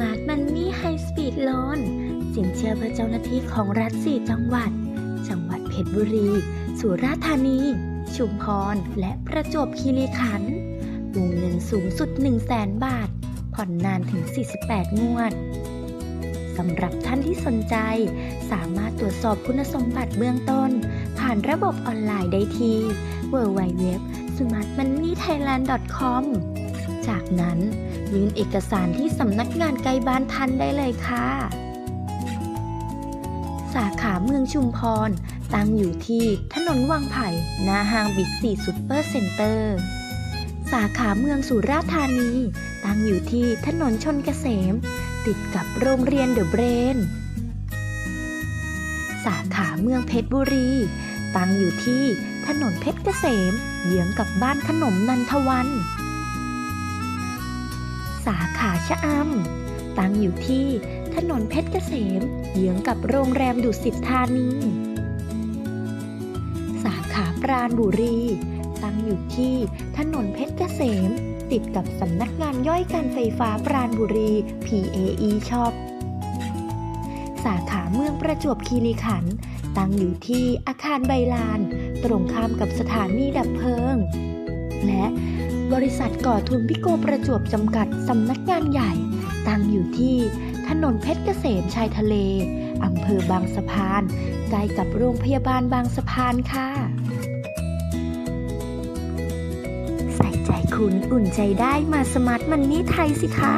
มาร์ทมันนี่ไฮสปีดโลนสินเชื่อเพื่อเจ้าหน้าที่ของรัฐ 4 จังหวัด จังหวัดเพชรบุรี สุราษฎร์ธานี ชุมพร และประจวบคีรีขันธ์วงเงินสูงสุด 1 0 0 0 0แบาท ผ่อนนานถึง 48 งวดสำหรับท่านที่สนใจ สามารถตรวจสอบคุณสมบัติเบื้องต้น ผ่านระบบออนไลน์ได้ที่ www smartmoneythailand.com จากนั้นยื่นเอกสารที่สำนักงานไกลบ้านทันได้เลยค่ะ สาขาเมืองชุมพร ตั้งอยู่ที่ถนนวังไผ่หน้าห้างบิ๊กซีซูเปอร์เซ็นเตอร์ สาขาเมืองสุราษฎร์ธานี ตั้งอยู่ที่ถนนชนเกษม ติดกับโรงเรียนเดอะเบรน สาขาเมืองเพชรบุรี ตั้งอยู่ที่ถนนเพชรเกษมเยื้องกับบ้านขนมนันทวัน สาขาชะอำตั้งอยู่ที่ถนนเพชรเกษมเยื้องกับโรงแรมดุสิตธานี สาขาปราณบุรี ตั้งอยู่ที่ถนนเพชรเกษม ติดกับสำนักงานย่อยการไฟฟ้าปราณบุรี PAE Shop สาขาเมืองประจวบคีรีขันธ์ตั้งอยู่ที่อาคารใบลาน ตรงข้ามกับสถานีดับเพลิง และ บริษัทก่อทุนพิโกประจวบจำกัดสำนักงานใหญ่ ตั้งอยู่ที่ถนนเพชรเกษมชายทะเลอำเภอบางสะพานใกล้กับโรงพยาบาลบางสะพานค่ะ ใส่ใจคุณอุ่นใจได้มาสมาร์ทมันนี่ไทยสิคะ